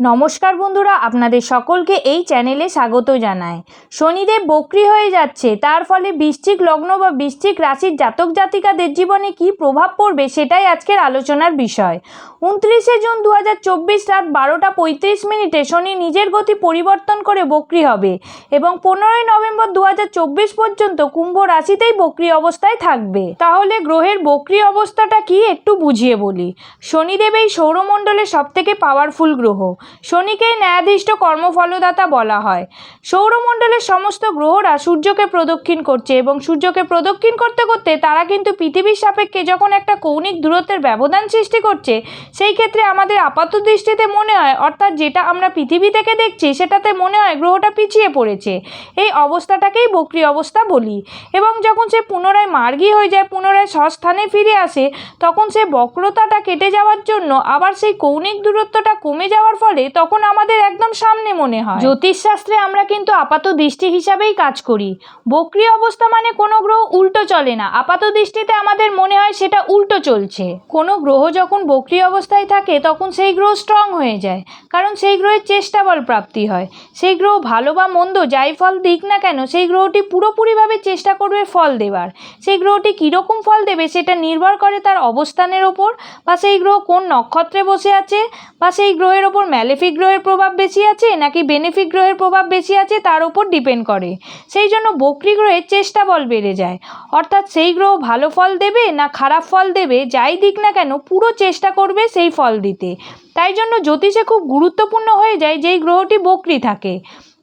নমস্কার বন্ধুরা, আপনাদের সকলকে এই চ্যানেলে স্বাগত জানায় শনিদেব বক্রি হয়ে যাচ্ছে, তার ফলে বৃশ্চিক লগ্ন বা বৃশ্চিক রাশির জাতক জাতিকাদের জীবনে কী প্রভাব পড়বে সেটাই আজকের আলোচনার বিষয়। উনত্রিশে জুন দু হাজার চব্বিশ রাত বারোটা পঁয়ত্রিশ মিনিটে শনি নিজের গতি পরিবর্তন করে বক্রি হবে এবং পনেরোই নভেম্বর দু হাজার চব্বিশ পর্যন্ত কুম্ভ রাশিতেই বক্রি অবস্থায় থাকবে। তাহলে গ্রহের বক্রি অবস্থাটা কি একটু বুঝিয়ে বলি। শনিদেব এই সৌরমণ্ডলের সবথেকে পাওয়ারফুল গ্রহ। শনিকেই ন্যায়াধীষ্ট কর্মফলদাতা বলা হয়। সৌরমণ্ডলের সমস্ত গ্রহরা সূর্যকে প্রদক্ষিণ করছে এবং সূর্যকে প্রদক্ষিণ করতে করতে তারা কিন্তু পৃথিবীর সাপেক্ষে যখন একটা কৌণিক দূরত্বের ব্যবধান সৃষ্টি করছে, সেই ক্ষেত্রে আমাদের আপাত দৃষ্টিতে মনে হয়, অর্থাৎ যেটা আমরা পৃথিবী থেকে দেখছি, সেটাতে মনে হয় গ্রহটা পিছিয়ে পড়েছে। এই অবস্থাটাকেই বক্রি অবস্থা বলি। এবং যখন সে পুনরায় মার্গী হয়ে যায়, পুনরায় স্বস্থানে ফিরে আসে, তখন সে বক্রতাটা কেটে যাওয়ার জন্য আবার সেই কৌণিক দূরত্বটা কমে যাওয়ার ফলে তখন আমাদের একদম সামনে মনে হয়। জ্যোতিষশাস্ত্রে আমরা কিন্তু আপাত দৃষ্টি হিসাবেই কাজ করি। বক্রি অবস্থা মানে কোনো গ্রহ উল্টো চলে না। আপাত দৃষ্টিতে আমাদের মনে হয় সেটা উল্টো চলছে। কোনো গ্রহ যখন বক্রি অবস্থায় থাকে, তখন সেই গ্রহ স্ট্রং হয়ে যায়। কারণ সেই গ্রহের চেষ্টা বল প্রাপ্তি হয়। সেই গ্রহ ভালো বা মন্দ, যাই ফল দিক না কেন, সেই গ্রহটি পুরোপুরিভাবে চেষ্টা করবে ফল দেবার। সেই গ্রহটি কীরকম ফল দেবে, সেটা নির্ভর করে তার অবস্থানের ওপর, বা সেই গ্রহ কোন নক্ষত্রে বসে আছে, বা সেই গ্রহের ওপর ম্যালেফিক গ্রহের প্রভাব বেশি আছে নাকি বেনিফিক গ্রহের প্রভাব বেশি আছে তার উপর ডিপেন্ড করে। সেই জন্য বকরি গ্রহের চেষ্টা বল বেড়ে যায়। অর্থাৎ সেই গ্রহ ভালো ফল দেবে না খারাপ ফল দেবে, যাই দিক না কেন পুরো চেষ্টা করবে সেই ফল দিতে। তাই জন্য জ্যোতিষে খুব গুরুত্বপূর্ণ হয়ে যায় যেই গ্রহটি বকরি থাকে।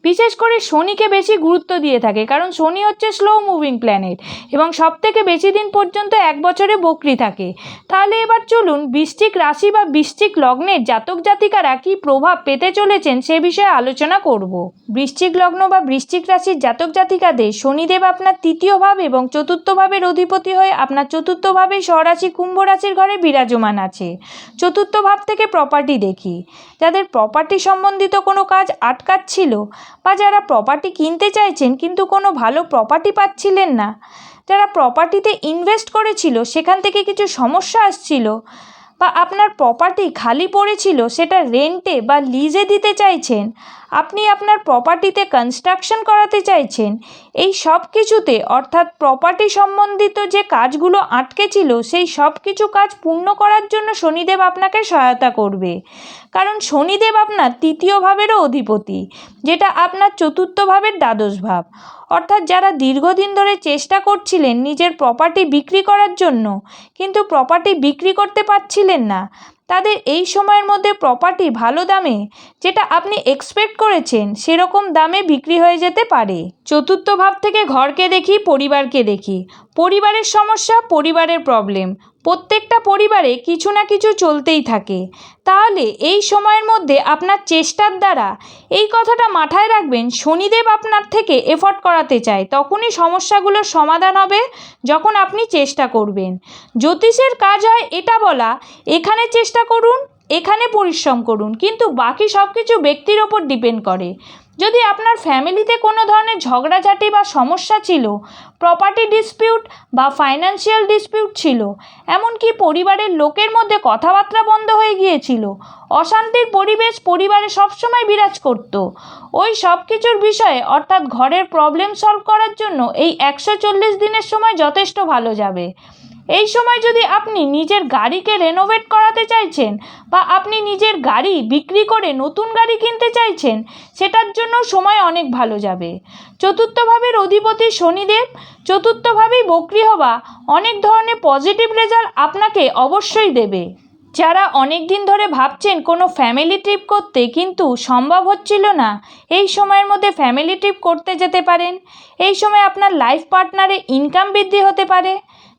বিশেষ করে শনিকে বেশি গুরুত্ব দিয়ে থাকে, কারণ শনি হচ্ছে স্লো মুভিং প্ল্যানেট এবং সব থেকে বেশি দিন পর্যন্ত এক বছরে বকরি থাকে। তাহলে এবার চলুন বৃষ্টিক রাশি বা বৃষ্টিক লগ্নের জাতক জাতিকারা কী প্রভাব পেতে চলেছেন সে বিষয়ে আলোচনা করব। বৃশ্চিক লগ্ন বা বৃশ্চিক রাশির জাতক জাতিকাদের শনিদেব আপনার তৃতীয় ভাব এবং চতুর্থ ভাবের অধিপতি হয়ে আপনার চতুর্থ ভাবে স্বরাশি কুম্ভ রাশির ঘরে বিরাজমান আছে। চতুর্থ ভাব থেকে প্রপার্টি দেখি। যাদের প্রপার্টি সম্বন্ধিত কোনো কাজ আটকাচ্ছিল বা যারা প্রপার্টি কিনতে চাইছেন কিন্তু কোনো ভালো প্রপার্টি পাচ্ছিলেন না, যারা প্রপার্টিতে ইনভেস্ট করেছিল সেখান থেকে কিছু সমস্যা আসছিল বা আপনার প্রপার্টি খালি পড়েছিল, সেটা রেন্টে বা লিজে দিতে চাইছেন, আপনি আপনার প্রপার্টিতে কনস্ট্রাকশন করাতে চাইছেন, এই সব কিছুতে, অর্থাৎ প্রপার্টি সম্বন্ধিত যে কাজগুলো আটকে ছিল, সেই সব কিছু কাজ পূর্ণ করার জন্য শনিদেব আপনাকে সহায়তা করবে। কারণ শনিদেব আপনার তৃতীয় ভাবেরও অধিপতি, যেটা আপনার চতুর্থ ভাবের দ্বাদশ ভাব। অর্থাৎ যারা দীর্ঘদিন ধরে চেষ্টা করছিলেন নিজের প্রপার্টি বিক্রি করার জন্য, কিন্তু প্রপার্টি বিক্রি করতে পারছিলেন না, তাদের এই সময়ের মধ্যে প্রপার্টি ভালো দামে, যেটা আপনি এক্সপেক্ট করেছেন, সেরকম দামে বিক্রি হয়ে যেতে পারে। চতুর্থ ভাব থেকে ঘরকে দেখি, পরিবারকে দেখি। পরিবারের সমস্যা, পরিবারের প্রবলেম প্রত্যেকটা পরিবারে কিছু না কিছু চলতেই থাকে। তাহলে এই সময়ের মধ্যে আপনার চেষ্টার দ্বারা এই কথাটা মাথায় রাখবেন, শনিদেব আপনার থেকে এফর্ট করাতে চায়, তখনই সমস্যাগুলোর সমাধান হবে যখন আপনি চেষ্টা করবেন। জ্যোতিষের কাজ হয় এটা বলা, এখানে চেষ্টা করুন, এখানে পরিশ্রম করুন, কিন্তু বাকি সব কিছু ব্যক্তির ওপর ডিপেন্ড করে। যদি আপনার ফ্যামিলিতে কোনো ধরনের ঝগড়াঝাটি বা সমস্যা ছিল প্রপার্টি ডিসপিউট বা ফাইন্যান্সিয়াল ডিসপিউট ছিল, এমনকি পরিবারের লোকের মধ্যে কথাবার্তা বন্ধ হয়ে গিয়েছিল, অশান্তির পরিবেশ পরিবারে সবসময় বিরাজ করত, ওই সব কিছুর বিষয়ে অর্থাৎ ঘরের প্রবলেম সলভ করার জন্য এই একশো চল্লিশ দিনের সময় যথেষ্ট ভালো যাবে। এই সময় যদি আপনি নিজের গাড়িকে রেনোভেট করাতে চাইছেন বা আপনি নিজের গাড়ি বিক্রি করে নতুন গাড়ি কিনতে চাইছেন, সেটার জন্য সময় অনেক ভালো যাবে। চতুর্থ ভাবের অধিপতি শনিদেব, চতুর্থভাবেই বক্রি হওয়া অনেক ধরনের পজিটিভ রেজাল্ট আপনাকে অবশ্যই দেবে। যারা অনেক দিন ধরে ভাবছেন কোনো ফ্যামিলি ট্রিপ করতে কিন্তু সম্ভব হচ্ছিল না, এই সময়ের মধ্যে ফ্যামিলি ট্রিপ করতে যেতে পারেন। এই সময় আপনার লাইফ পার্টনারে ইনকাম বৃদ্ধি হতে পারে।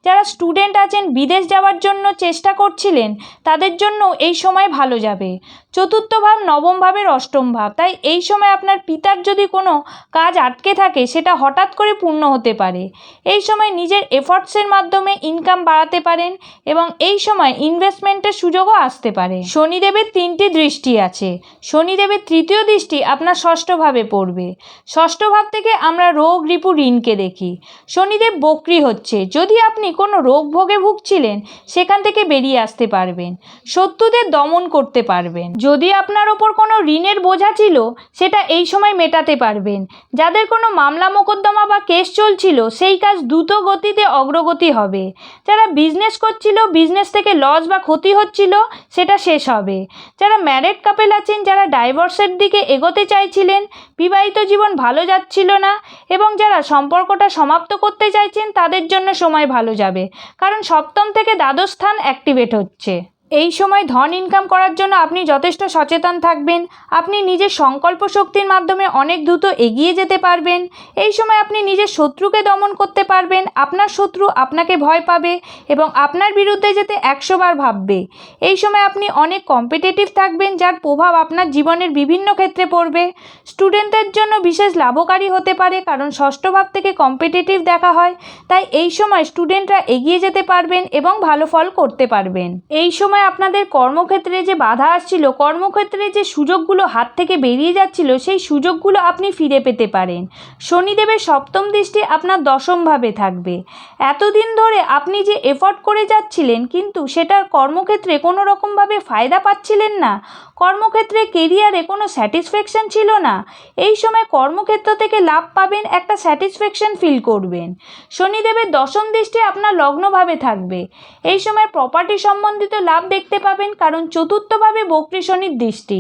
যারা স্টুডেন্ট আছেন বিদেশ যাওয়ার জন্য চেষ্টা করছিলেন, তাদের জন্য এই সময় ভালো যাবে। চতুর্থ ভাব নবম ভাবের অষ্টম ভাব। তাই এই সময় আপনার পিতার যদি কোনো কাজ আটকে থাকে, সেটা হঠাৎ করে পূর্ণ হতে পারে। এই সময় নিজের এফর্টসের মাধ্যমে ইনকাম বাড়াতে পারেন এবং এই সময় ইনভেস্টমেন্টের সুযোগও আসতে পারে। শনিদেবের তিনটি দৃষ্টি আছে। শনিদেবের তৃতীয় দৃষ্টি আপনার ষষ্ঠভাবে পড়বে। ষষ্ঠ ভাব থেকে আমরা রোগ, রিপু, ঋণকে দেখি। শনিদেব বক্রি হচ্ছে। যদি আপনি আপনি কোনো রোগ ভোগে ভুগছিলেন, সেখান থেকে বেরিয়ে আসতে পারবেন। শত্রুদের দমন করতে পারবেন। যদি আপনার ওপর কোনো ঋণের বোঝা ছিল, সেটা এই সময় মেটাতে পারবেন। যাদের কোনো মামলা মোকদ্দমা বা কেস চলছিল, সেই কাজ দ্রুত গতিতে অগ্রগতি হবে। যারা বিজনেস করছিল বিজনেস থেকে লস বা ক্ষতি হচ্ছিল, সেটা শেষ হবে। যারা ম্যারেড কাপেল আছেন, যারা ডাইভোর্সের দিকে এগোতে চাইছিলেন, বিবাহিত জীবন ভালো যাচ্ছিল না, এবং যারা সম্পর্কটা সমাপ্ত করতে চাইছেন, তাদের জন্য সময় ভালো যাবে। কারণ সপ্তম থেকে দ্বাদশ স্থান অ্যাক্টিভেট হচ্ছে। এই সময় ধন ইনকাম করার জন্য আপনি যথেষ্ট সচেতন থাকবেন। আপনি নিজের সংকল্প শক্তির মাধ্যমে অনেক দ্রুত এগিয়ে যেতে পারবেন। এই সময় আপনি নিজের শত্রুকে দমন করতে পারবেন। আপনার শত্রু আপনাকে ভয় পাবে এবং আপনার বিরুদ্ধে যেতে একশোবার ভাববে। এই সময় আপনি অনেক কম্পিটিটিভ থাকবেন, যার প্রভাব আপনার জীবনের বিভিন্ন ক্ষেত্রে পড়বে। স্টুডেন্টদের জন্য বিশেষ লাভকারী হতে পারে, কারণ ষষ্ঠ ভাব থেকে কম্পিটিটিভ দেখা হয়। তাই এই সময় স্টুডেন্টরা এগিয়ে যেতে পারবেন এবং ভালো ফল করতে পারবেন। এই সময় আপনাদের কর্মক্ষেত্রে যে বাধা আসছিল, কর্মক্ষেত্রে যে সুযোগগুলো হাত থেকে বেরিয়ে যাচ্ছিল, সেই সুযোগগুলো আপনি ফিরে পেতে পারেন। শনিদেবের সপ্তম দৃষ্টি আপনার দশমভাবে থাকবে। এতদিন ধরে আপনি যে এফর্ট করে যাচ্ছিলেন, কিন্তু সেটার কর্মক্ষেত্রে কোনো রকমভাবে ফায়দা পাচ্ছিলেন না। কর্মক্ষেত্রে কেরিয়ারে কোনো স্যাটিসফ্যাকশন ছিল না। এই সময় কর্মক্ষেত্র থেকে লাভ পাবেন একটা স্যাটিসফ্যাকশন ফিল করবেন। শনিদেবের দশম দৃষ্টি আপনার লগ্নভাবে থাকবে। এই সময় প্রপার্টি সম্বন্ধিত লাভ দেখতে পাবেন, কারণ চতুর্থভাবে বক্রী শনির দৃষ্টি।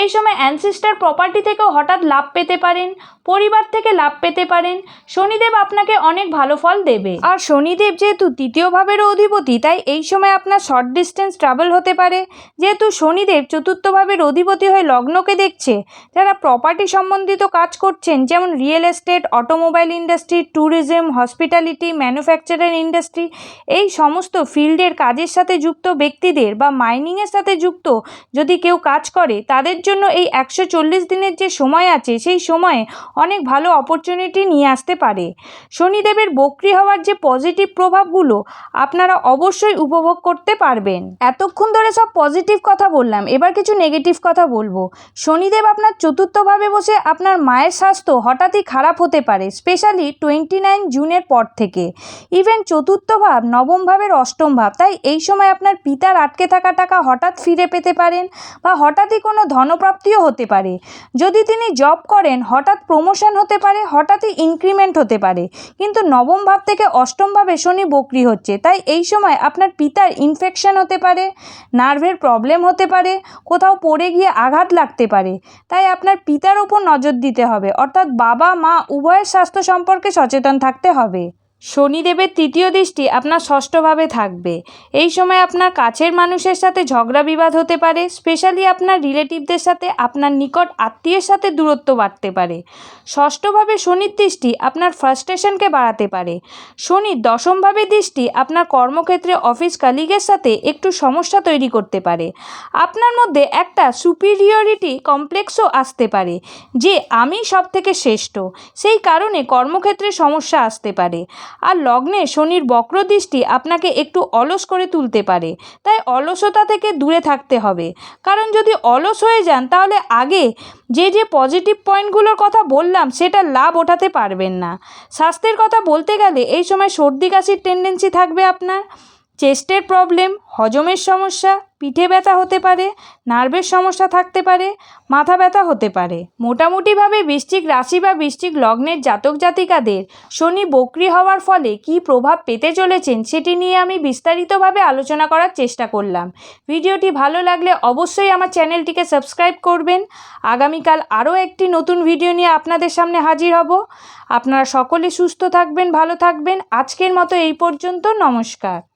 এই সময় অ্যানসিস্টার প্রপার্টি থেকেও হঠাৎ লাভ পেতে পারেন, পরিবার থেকে লাভ পেতে পারেন। শনিদেব আপনাকে অনেক ভালো ফল দেবে। আর শনিদেব যেহেতু তৃতীয় ভাবেরও অধিপতি, তাই এই সময় আপনার শর্ট ডিস্টেন্স ট্রাভেল হতে পারে। যেহেতু শনিদেব চতুর্থ ভাবের অধিপতি হয়ে লগ্নকে দেখছে, যারা প্রপার্টি সম্বন্ধিত কাজ করছেন, যেমন real estate automobile industry tourism hospitality manufacturer industry এই সমস্ত ফিল্ডের কাজের সাথে যুক্ত ব্যক্তিদের বা মাইনিংয়ের সাথে যুক্ত যদি কেউ কাজ করে, তাদের জন্য এই একশো চল্লিশ দিনের যে সময় আছে, সেই সময়ে অনেক ভালো অপরচুনিটি নিয়ে আসতে পারে। শনিদেবের বক্রি হওয়ার যে পজিটিভ প্রভাবগুলো আপনারা অবশ্যই উপভোগ করতে পারবেন। এতক্ষণ ধরে সব পজিটিভ কথা বললাম, এবার কিছু নেগেটিভ কথা বলব। শনিদেব আপনার চতুর্থভাবে বসে আপনার মায়ের স্বাস্থ্য হঠাৎই খারাপ হতে পারে স্পেশালি টোয়েন্টি নাইন জুনের পর থেকে। ইভেন চতুর্থ ভাব নবম ভাবের অষ্টম ভাব, তাই এই সময় আপনার পিতার আটকে থাকা টাকা হঠাৎ ফিরে পেতে পারেন বা হঠাৎই কোনো ধনপ্রাপ্তিও হতে পারে। যদি তিনি জব করেন, হঠাৎ প্রমোশন হতে পারে, হঠাৎই ইনক্রিমেন্ট হতে পারে। কিন্তু নবম ভাব থেকে অষ্টম ভাবে শনি বক্রি হচ্ছে, তাই এই সময় আপনার পিতার ইনফেকশন হতে পারে নার্ভের প্রবলেম হতে পারে, কোথাও পড়ে গিয়ে আঘাত লাগতে পারে। তাই আপনার পিতার ওপর নজর দিতে হবে। অর্থাৎ বাবা, মা, উভয়ের স্বাস্থ্য সম্পর্কে সচেতন থাকতে হবে। শনিদেবের তৃতীয় দৃষ্টি আপনার ষষ্ঠভাবে থাকবে। এই সময় আপনার কাছের মানুষের সাথে ঝগড়া বিবাদ হতে পারে স্পেশালি আপনার রিলেটিভদের সাথে আপনার নিকট আত্মীয়ের সাথে দূরত্ব বাড়তে পারে। ষষ্ঠভাবে শনির দৃষ্টি আপনার ফ্রাস্ট্রেশনকে বাড়াতে পারে। শনির দশমভাবে দৃষ্টি আপনার কর্মক্ষেত্রে অফিস কালিগের সাথে একটু সমস্যা তৈরি করতে পারে। আপনার মধ্যে একটা সুপিরিয়রিটি কমপ্লেক্সও আসতে পারে, যে আমি সব থেকে শ্রেষ্ঠ। সেই কারণে কর্মক্ষেত্রে সমস্যা আসতে পারে। আর লগ্নে শনির বক্রদৃষ্টি আপনাকে একটু অলস করে তুলতে পারে। তাই অলসতা থেকে দূরে থাকতে হবে। কারণ যদি অলস হয়ে যান, তাহলে আগে যে যে পজিটিভ পয়েন্টগুলোর কথা বললাম, সেটা লাভ ওঠাতে পারবেন না। স্বাস্থ্যের কথা বলতে গেলে, এই সময় সর্দি কাশির টেন্ডেন্সি থাকবে আপনার। চেস্টের প্রবলেম হজমের সমস্যা পিঠে ব্যথা হতে পারে, নার্ভের সমস্যা থাকতে পারে, মাথা ব্যথা হতে পারে। মোটামুটিভাবে বৃষ্টিক রাশি বা বৃষ্টিক লগ্নের জাতক জাতিকাদের শনি বক্রি হওয়ার ফলে কী প্রভাব পেতে চলেছেন সেটি নিয়ে আমি বিস্তারিতভাবে আলোচনা করার চেষ্টা করলাম। ভিডিওটি ভালো লাগলে অবশ্যই আমার চ্যানেলটিকে সাবস্ক্রাইব করবেন। আগামীকাল আরও একটি নতুন ভিডিও নিয়ে আপনাদের সামনে হাজির হব। আপনারা সকলে সুস্থ থাকবেন, ভালো থাকবেন। আজকের মতো এই পর্যন্ত, নমস্কার।